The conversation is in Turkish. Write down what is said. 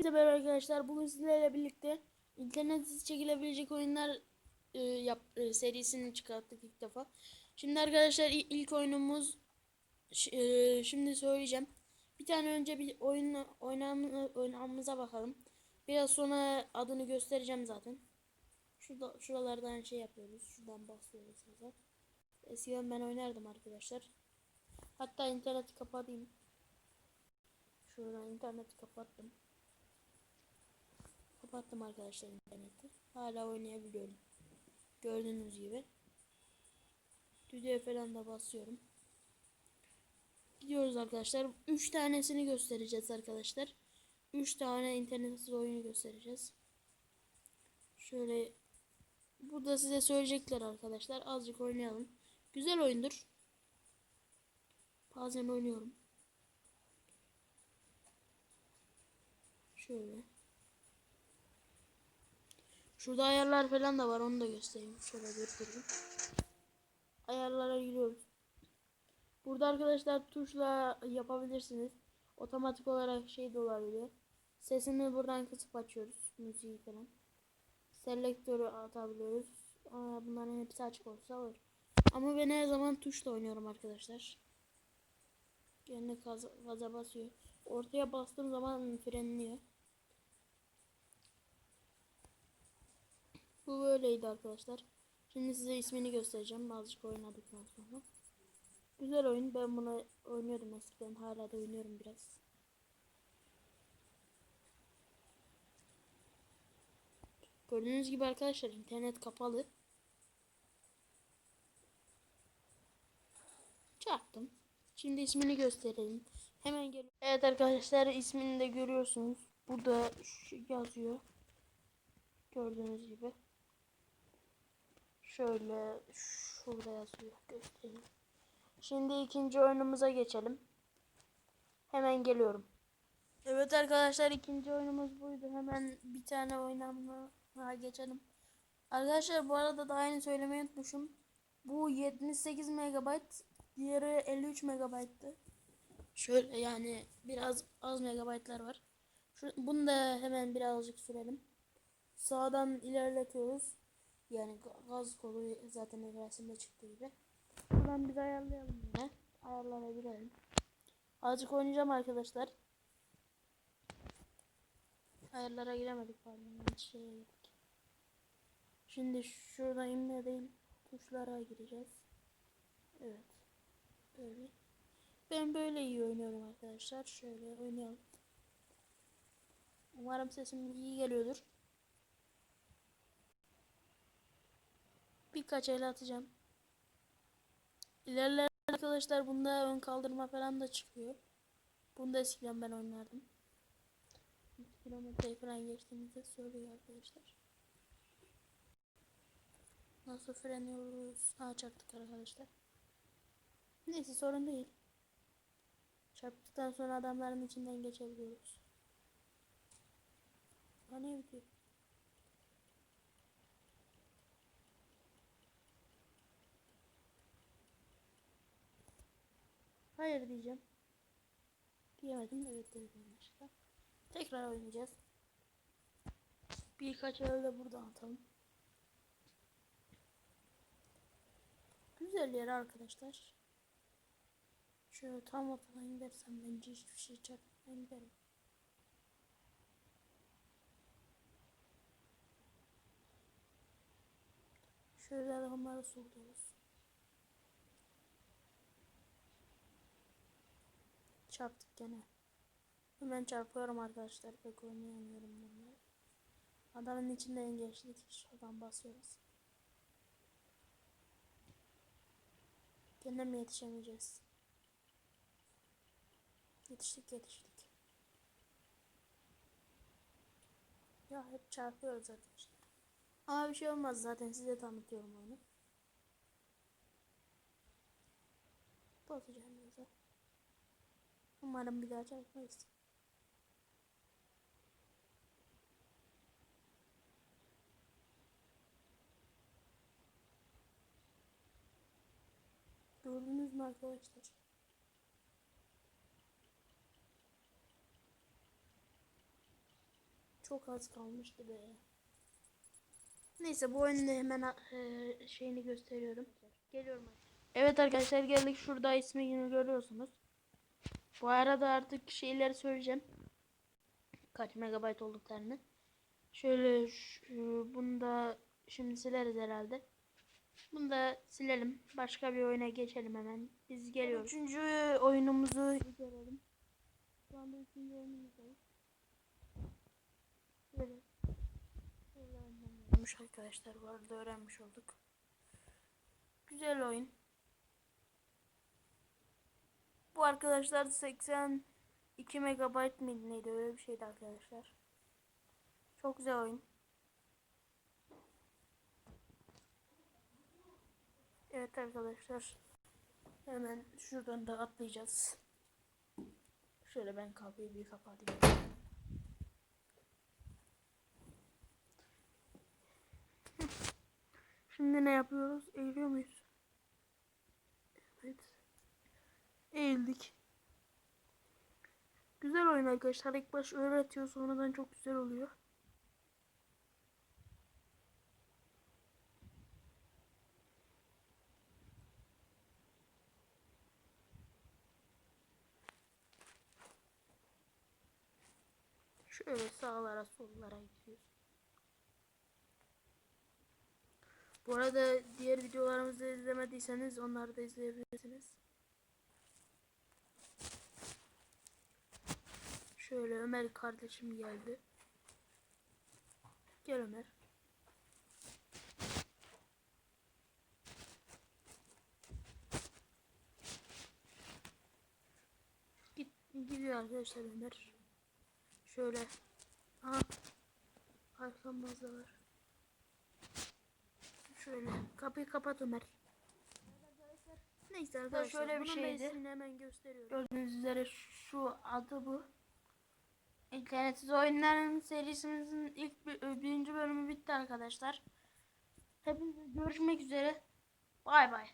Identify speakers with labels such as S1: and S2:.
S1: Hepinize merhaba arkadaşlar. Bugün sizlerle birlikte internetsiz çekilebilecek oyunlar e, yap, e, serisini çıkarttık ilk defa. Şimdi arkadaşlar ilk oyunumuz e, şimdi söyleyeceğim. Bir tane önce bir oyun oynam, oynamamıza bakalım. Biraz sonra adını göstereceğim zaten. Şurada şuralardan şey yapıyoruz. Şuradan basıyoruz size. Eskiden ben oynardım arkadaşlar. Hatta interneti kapatayım. Şuradan interneti kapattım. Kapattım arkadaşlar interneti. Hala oynayabiliyorum. Gördüğünüz gibi. Düdüğe falan da basıyorum. Gidiyoruz arkadaşlar. 3 tanesini göstereceğiz arkadaşlar. 3 tane internetsiz oyunu göstereceğiz. Şöyle burada size söyleyecekler arkadaşlar. Azıcık oynayalım. Güzel oyundur. Bazen oynuyorum. Şöyle. Şurada ayarlar falan da var. Onu da göstereyim. Şöyle göstereyim. Ayarlara giriyoruz. Burada arkadaşlar tuşla yapabilirsiniz. Otomatik olarak şey de olabiliyor. Sesini buradan kısıp açıyoruz. Müziği falan. Selektörü atabiliyoruz. Aa, bunların hepsi açık olsa olur. Ama ben her zaman tuşla oynuyorum arkadaşlar. Gaza, gaza basıyor. Ortaya bastığım zaman frenliyor. Bu böyleydi arkadaşlar. Şimdi size ismini göstereceğim. Azıcık oynadıktan sonra. Güzel oyun. Ben bunu oynuyordum eskiden. Hala da oynuyorum biraz. Gördüğünüz gibi arkadaşlar internet kapalı. Çarptım. Şimdi ismini gösterelim. Hemen gel. Evet arkadaşlar ismini de görüyorsunuz. Burada yazıyor. Gördüğünüz gibi. Şöyle şurada yazıyor. Göstereyim. Şimdi ikinci oyunumuza geçelim. Hemen geliyorum. Evet arkadaşlar ikinci oyunumuz buydu. Hemen bir tane oynamaya geçelim. Arkadaşlar bu arada da aynı söylemeyi unutmuşum. Bu 78 MB, diğeri 53 MB'tı. Şöyle yani biraz az megabaytlar var. Şu, bunu da hemen birazcık sürelim. Sağdan ilerletiyoruz. Yani ga- gaz kolu zaten resimde çıktığı gibi. Buradan biz ayarlayalım yine. Ayarlara girelim. Azıcık oynayacağım arkadaşlar. Ayarlara giremedik pardon. şeye girdik. Şimdi şurada inmedeyim. Tuşlara gireceğiz. Evet. Böyle. Ben böyle iyi oynuyorum arkadaşlar. Şöyle oynayalım. Umarım sesim iyi geliyordur. Birkaç el atacağım. İlerler arkadaşlar bunda ön kaldırma falan da çıkıyor. Bunda eskiden ben oynardım. 2 kilometre falan geçtiğimizde söylüyor arkadaşlar. Nasıl freniyoruz? Ha çarptık arkadaşlar. Neyse sorun değil. Çarptıktan sonra adamların içinden geçebiliyoruz. Ha ne bitiyor? Hayır diyeceğim. Diyemedim. Evet dedim yanlışlıkla. Tekrar oynayacağız. Birkaç el de buradan atalım. Güzel yer arkadaşlar. Şöyle tam ortadan gidersem bence hiçbir şey çarpmadan giderim. Şöyle adamları soluyoruz. Çarptık gene. Hemen çarpıyorum arkadaşlar. Pek oynayamıyorum bunları. Adamın içinden geçtik. Şuradan basıyoruz. Gene mi yetişemeyeceğiz? Yetiştik yetiştik. Ya hep çarpıyoruz arkadaşlar. Ama bir şey olmaz zaten size tanıtıyorum oyunu. Basacağım yaza. Umarım bir daha çarpmayız. Gördünüz mü arkadaşlar? Çok az kalmıştı be. Neyse bu oyunun da hemen e, şeyini gösteriyorum. Geliyorum. Evet arkadaşlar geldik şurada ismini görüyorsunuz. Bu arada artık şeyleri söyleyeceğim. Kaç megabayt olduklarını. Şöyle şu, bunu da şimdi sileriz herhalde. Bunu da silelim. Başka bir oyuna geçelim hemen. Biz geliyoruz. Üçüncü oyunumuzu görelim. Şu anda üçüncü oyunumuzdayız. Şöyle. Şöyle arkadaşlar. Bu arada öğrenmiş olduk. Güzel oyun. Bu arkadaşlar 82 megabayt mıydı neydi öyle bir şeydi arkadaşlar. Çok güzel oyun. Evet arkadaşlar. Hemen şuradan da atlayacağız. Şöyle ben kapıyı bir kapatayım. Şimdi ne yapıyoruz? Eğiliyor muyuz? Evet. Eğildik. Güzel oyun arkadaşlar. İlk baş öğretiyor sonradan çok güzel oluyor. Şöyle sağlara sollara gidiyoruz. Bu arada diğer videolarımızı izlemediyseniz onları da izleyebilirsiniz. Şöyle Ömer kardeşim geldi. Gel Ömer. Git, gidiyor arkadaşlar Ömer. Şöyle. Aha. Arkamızda var. Şöyle kapıyı kapat Ömer. Neyse arkadaşlar
S2: şöyle bir şeydi.
S1: hemen gösteriyorum. Gördüğünüz üzere şu adı bu.
S2: İnternetsiz oyunların serimizin ilk bir, birinci bölümü bitti arkadaşlar. Hepinize görüşmek üzere. Bay bay.